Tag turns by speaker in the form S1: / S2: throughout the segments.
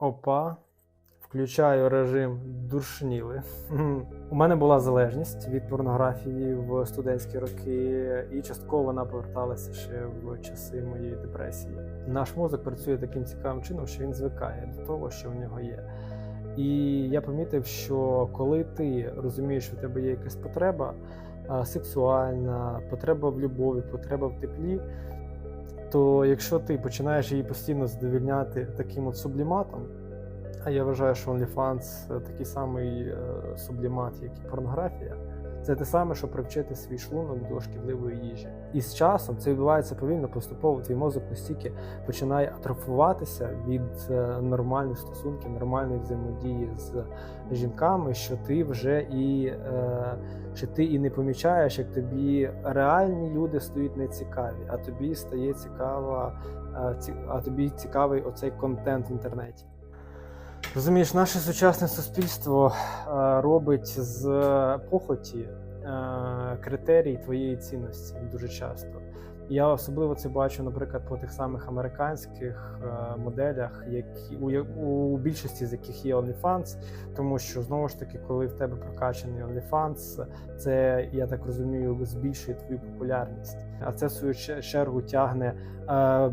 S1: Опа. Включаю режим душніли. У мене була залежність від порнографії в студентські роки, і частково вона поверталася ще в часи моєї депресії. Наш мозок працює таким цікавим чином, що він звикає до того, що в нього є. І я помітив, що коли ти розумієш, що в тебе є якась потреба сексуальна, потреба в любові, потреба в теплі, то якщо ти починаєш її постійно задовільняти таким от субліматом, а я вважаю, що OnlyFans такий самий е, сублімат, як і порнографія. Це те саме, що привчити свій шлунок до шкідливої їжі. І з часом це відбувається повільно, поступово твій мозок настільки починає атрофуватися від е, нормальних стосунків, нормальної взаємодії з жінками, що ти вже і е, що ти і не помічаєш, як тобі реальні люди стають нецікаві, а тобі стає цікава, е, а тобі цікавий оцей контент в інтернеті. Розумієш, наше сучасне суспільство е, робить з похоті е, критерій твоєї цінності дуже часто. Я особливо це бачу, наприклад, по тих самих американських е, моделях, які у, у більшості з яких є OnlyFans, тому що знову ж таки, коли в тебе прокачаний OnlyFans, це я так розумію, збільшує твою популярність. А це в свою чергу тягне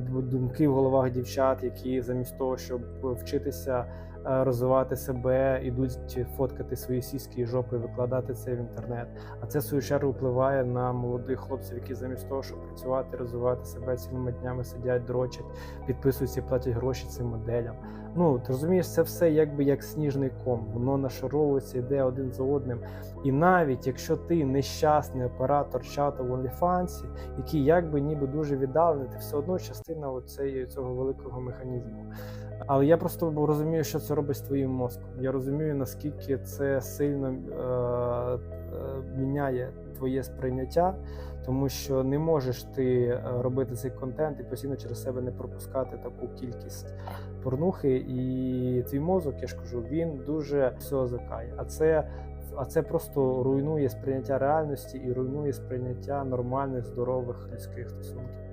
S1: думки в головах дівчат, які замість того, щоб вчитися розвивати себе, ідуть фоткати свої сіськи і жопи, викладати це в інтернет. А це в свою чергу впливає на молодих хлопців, які замість того, щоб працювати, розвивати себе цілими днями сидять, дрочать, підписуються, платять гроші цим моделям. Ну ти розумієш, це все якби як сніжний ком, воно нашаровується, йде один за одним. І навіть якщо ти нещасний оператор чату в OnlyFans, який якби ніби дуже віддалений, ти все одно частина оцеї, цього великого механізму. Але я просто розумію, що це робить з твоїм мозком. Я розумію, наскільки це сильно е, е, міняє твоє сприйняття, тому що не можеш ти е, робити цей контент і постійно через себе не пропускати таку кількість порнухи. І твій мозок, я ж кажу, він дуже все закає. А це а це просто руйнує сприйняття реальності і руйнує сприйняття нормальних здорових людських стосунків.